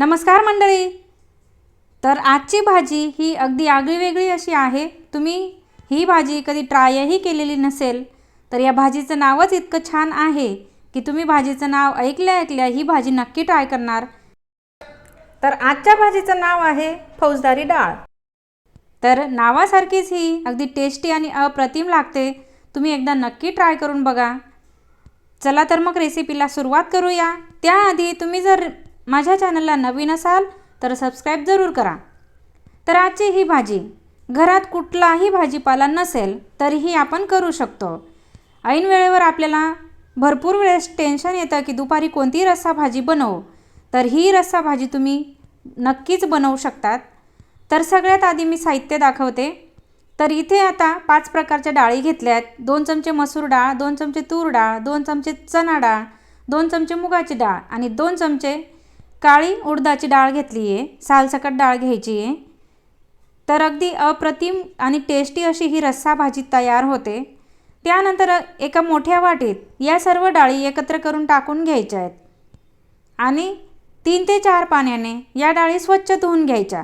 नमस्कार मंडळी. तर आजची भाजी ही अगदी आगळीवेगळी अशी आहे. तुम्ही ही भाजी कधी ट्रायही केलेली नसेल तर या भाजीचं नावच इतकं छान आहे की तुम्ही भाजीचं नाव ऐकल्या ऐकल्या ही भाजी नक्की ट्राय करणार. तर आजच्या भाजीचं नाव आहे फौजदारी डाळ. तर नावासारखीच ही अगदी टेस्टी आणि अप्रतिम लागते. तुम्ही एकदा नक्की ट्राय करून बघा. चला तर मग रेसिपीला सुरुवात करूया. त्याआधी तुम्ही जर माझ्या चॅनलला नवीन असाल तर सबस्क्राईब जरूर करा. तर आजची ही भाजी घरात कुठलाही भाजीपाला नसेल तरीही आपण करू शकतो. ऐन वेळेवर आपल्याला भरपूर वेळेस टेन्शन येतं की दुपारी कोणती रस्सा भाजी बनवू. तर ही रस्सा भाजी तुम्ही नक्कीच बनवू शकतात. तर सगळ्यात आधी मी साहित्य दाखवते. तर इथे आता पाच प्रकारच्या डाळी घेतल्या आहेत. दोन चमचे मसूर डाळ दोन चमचे तूर डाळ दोन चमचे चणा डाळ दोन चमचे मुगाची डाळ आणि दोन चमचे काळी उडदाची डाळ घेतली आहे सालसकट डाळ घ्यायची आहे. तर अगदी अप्रतिम आणि टेस्टी अशी ही रस्सा भाजी तयार होते. त्यानंतर एका मोठ्या वाटीत या सर्व डाळी एकत्र करून टाकून घ्यायच्या आहेत. आणि तीन ते चार पाण्याने या डाळी स्वच्छ धुवून घ्यायच्या.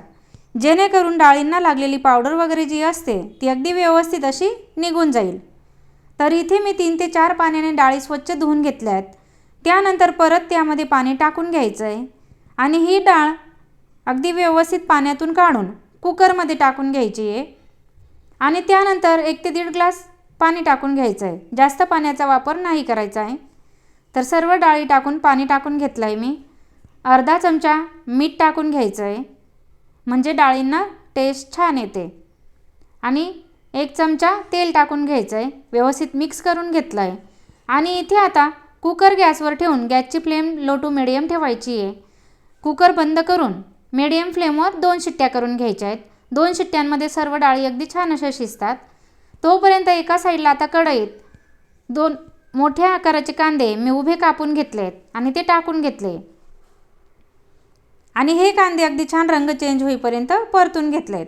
जेणेकरून डाळींना लागलेली पावडर वगैरे जी असते ती अगदी व्यवस्थित अशी निघून जाईल. तर इथे मी तीन ते चार पाण्याने डाळी स्वच्छ धुवून घेतल्या आहेत. त्यानंतर परत त्यामध्ये पाणी टाकून घ्यायचं आहे आणि ही डाळ अगदी व्यवस्थित पाण्यातून काढून कुकरमध्ये टाकून घ्यायची आहे. आणि त्यानंतर एक ते दीड ग्लास पाणी टाकून घ्यायचं आहे. जास्त पाण्याचा वापर नाही करायचा आहे. तर सर्व डाळी टाकून पाणी टाकून घेतलं आहे मी. अर्धा चमचा मीठ टाकून घ्यायचं आहे. म्हणजे डाळींना टेस्ट छान येते. आणि एक चमचा तेल टाकून घ्यायचं आहे. व्यवस्थित मिक्स करून घेतलं आहे आणि इथे आता कुकर गॅसवर ठेवून गॅसची फ्लेम लो टू मिडियम ठेवायची आहे. कुकर बंद करून मीडियम फ्लेमवर दोन शिट्ट्या करून घ्यायच्या आहेत. दोन शिट्ट्यांमध्ये सर्व डाळी अगदी छान अशा शिजतात. तोपर्यंत एका साईडला आता कढईत दोन मोठ्या आकाराचे कांदे मी उभे कापून घेतले आहेत आणि ते टाकून घेतले. आणि हे कांदे अगदी छान रंग चेंज होईपर्यंत परतून घेतले आहेत.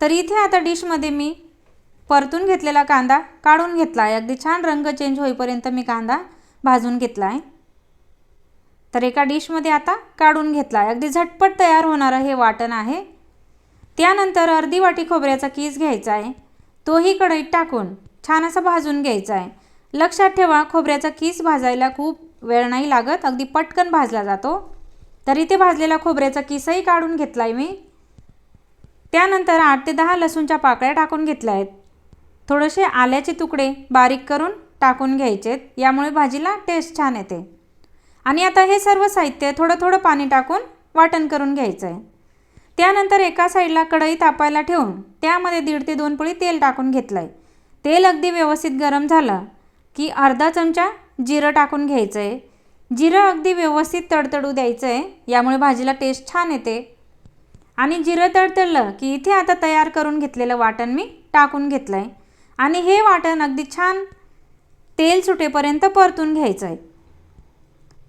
तर इथे आता डिशमध्ये मी परतून घेतलेला कांदा काढून घेतला आहे. अगदी छान रंग चेंज होईपर्यंत मी कांदा भाजून घेतला आहे. तर एका डिशमध्ये आता काढून घेतला. आहे अगदी झटपट तयार होणारं हे वाटण आहे. त्यानंतर अर्धी वाटी खोबऱ्याचा कीस घ्यायचा आहे. तोही कढईत टाकून छान असा भाजून घ्यायचा आहे. लक्षात ठेवा खोबऱ्याचा कीस भाजायला खूप वेळ नाही लागत अगदी पटकन भाजला जातो. तर इथे भाजलेला खोबऱ्याचा किसही काढून घेतला आहे मी. त्यानंतर आठ ते दहा लसूणच्या पाकळ्या टाकून घेतल्या आहेत. थोडेसे आल्याचे तुकडे बारीक करून टाकून घ्यायचेत. यामुळे भाजीला टेस्ट छान येते. आणि आता हे सर्व साहित्य थोडं थोडं पाणी टाकून वाटण करून घ्यायचं आहे त्यानंतर एका साईडला कढई तापायला ठेवून त्यामध्ये दीड ते दोन पोळी तेल टाकून घेतलं आहे तेल अगदी व्यवस्थित गरम झालं की अर्धा चमचा जिरं टाकून घ्यायचं आहे जिरं अगदी व्यवस्थित तडतडू द्यायचं आहे यामुळे भाजीला टेस्ट छान येते. आणि जिरं तडतडलं की इथे आता तयार करून घेतलेलं वाटण मी टाकून घेतलं आहे आणि हे वाटण अगदी छान तेल सुटेपर्यंत परतून घ्यायचं आहे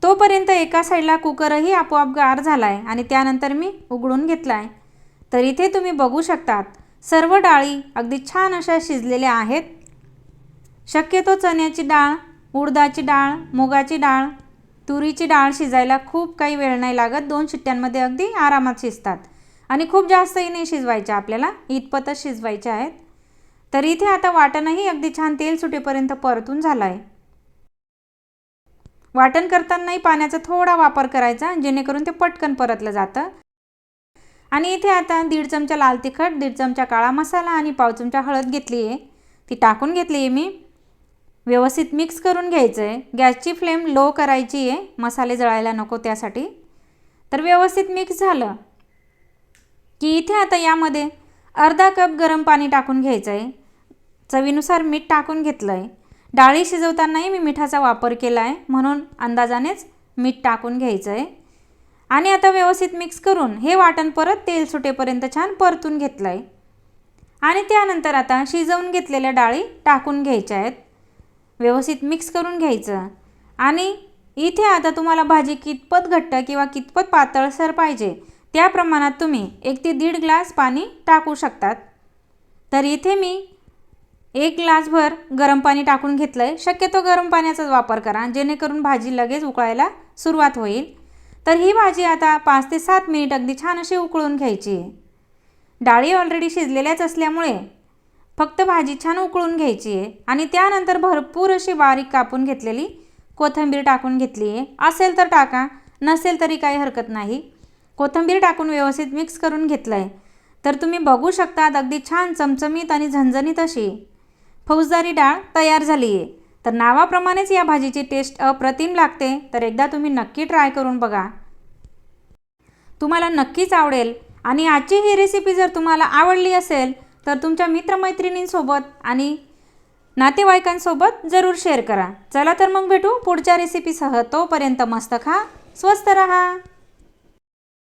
तोपर्यंत एका साईडला कुकरही आपोआप गार झाला आहे आणि त्यानंतर मी उघडून घेतला आहे तर इथे तुम्ही बघू शकतात सर्व डाळी अगदी छान अशा शिजलेल्या आहेत. शक्यतो चण्याची डाळ उडदाची डाळ मुगाची डाळ तुरीची डाळ शिजायला खूप काही वेळ नाही लागत. दोन शिट्ट्यांमध्ये अगदी आरामात शिजतात. आणि खूप जास्तही नाही शिजवायच्या आपल्याला इतपतच शिजवायच्या आहेत. तर इथे आता वाटणही अगदी छान तेल सुटेपर्यंत परतून झालं आहे वाटण करतानाही पाण्याचा थोडा वापर करायचा जेणेकरून ते पटकन परतलं जातं. आणि इथे आता दीड चमचा लाल तिखट दीड चमचा काळा मसाला आणि पाव चमचा हळद घेतली आहे. ती टाकून घेतली आहे मी. व्यवस्थित मिक्स करून घ्यायचं आहे गॅसची फ्लेम लो करायची आहे. मसाले जळायला नको त्यासाठी. तर व्यवस्थित मिक्स झालं. की इथे आता यामध्ये अर्धा कप गरम पाणी टाकून घ्यायचं आहे चवीनुसार मीठ टाकून घेतलं आहे डाळी शिजवतानाही मी मिठाचा वापर केला आहे. म्हणून अंदाजानेच मीठ टाकून घ्यायचं आहे. आणि आता व्यवस्थित मिक्स करून हे वाटण परत तेल सुटेपर्यंत छान परतून घेतलं आहे आणि त्यानंतर आता शिजवून घेतलेल्या डाळी टाकून घ्यायच्या आहेत. व्यवस्थित मिक्स करून घ्यायचं. आणि इथे आता तुम्हाला भाजी कितपत घट्ट किंवा कितपत पातळसर पाहिजे त्या प्रमाणात तुम्ही एक ते दीड ग्लास पाणी टाकू शकतात. तर इथे मी एक ग्लासभर गरम पाणी टाकून घेतलं आहे शक्यतो गरम पाण्याचाच वापर करा जेणेकरून भाजी लगेच उकळायला सुरुवात होईल. तर ही भाजी आता पाच ते सात मिनिट अगदी छान अशी उकळून घ्यायची. आहे डाळी ऑलरेडी शिजलेल्याच असल्यामुळे फक्त भाजी छान उकळून घ्यायची आहे. आणि त्यानंतर भरपूर अशी बारीक कापून घेतलेली कोथिंबीर टाकून घेतली आहे. असेल तर टाका नसेल तरी काही हरकत नाही. कोथिंबीर टाकून व्यवस्थित मिक्स करून घेतलं आहे तर तुम्ही बघू शकतात अगदी छान चमचमीत आणि झणझणीत अशी. फौजदारी डाळ तयार झाली आहे तर नावाप्रमाणेच या भाजीची टेस्ट अप्रतिम लागते. तर एकदा तुम्ही नक्की ट्राय करून बघा. तुम्हाला नक्कीच आवडेल. आणि आजची ही रेसिपी जर तुम्हाला आवडली असेल तर तुमच्या मित्रमैत्रिणींसोबत आणि नातेवाईकांसोबत जरूर शेअर करा. चला तर मग भेटू पुढच्या रेसिपीसह तोपर्यंत मस्त खा स्वस्त रहा.